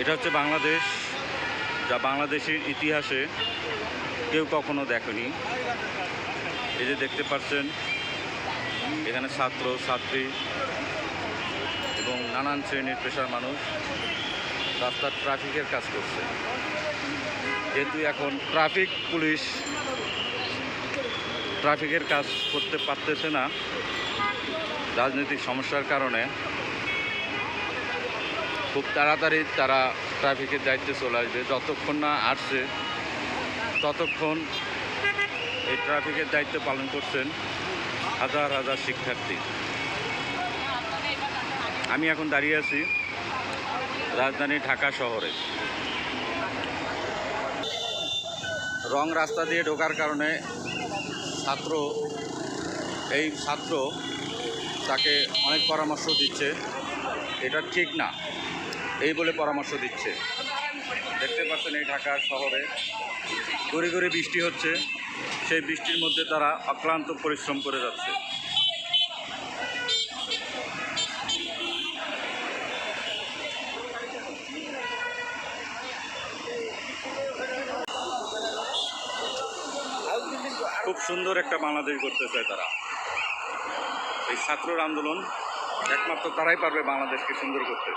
এটা হচ্ছে বাংলাদেশ, যা বাংলাদেশের ইতিহাসে কেউ কখনো দেখেনি। এই যে দেখতে পাচ্ছেন, এখানে ছাত্র, ছাত্রী এবং নানান শ্রেণির পেশার মানুষ রাস্তার ট্রাফিকের কাজ করছে। যেহেতু এখন ট্রাফিক, পুলিশ ট্রাফিকের কাজ করতে পারতেছে না, রাজনৈতিক সমস্যার কারণে খুব তাড়াতাড়ি তারা ট্রাফিকের দায়িত্বে চলে আসবে। যতক্ষণ না আসছে, ততক্ষণ এই ট্রাফিকের দায়িত্ব পালন করছেন হাজার হাজার শিক্ষার্থী। আমি এখন দাঁড়িয়ে আছি রাজধানী ঢাকা শহরে। রং রাস্তা দিয়ে ঢোকার কারণে ছাত্র, এই ছাত্র তাকে অনেক পরামর্শ দিচ্ছে। এটা ঠিক না। এই বলে পরামর্শ দিচ্ছে। দেখতে পাচ্ছেন এই ঢাকার শহরে গড়ি গড়ি বৃষ্টি হচ্ছে। সেই বৃষ্টির মধ্যে তারা অক্লান্ত পরিশ্রম করে যাচ্ছে। খুব সুন্দর একটা বাংলাদেশ করতে চায় তারা। এই ছাত্রর আন্দোলন একমাত্র তারাই পারবে বাংলাদেশকে সুন্দর করতে।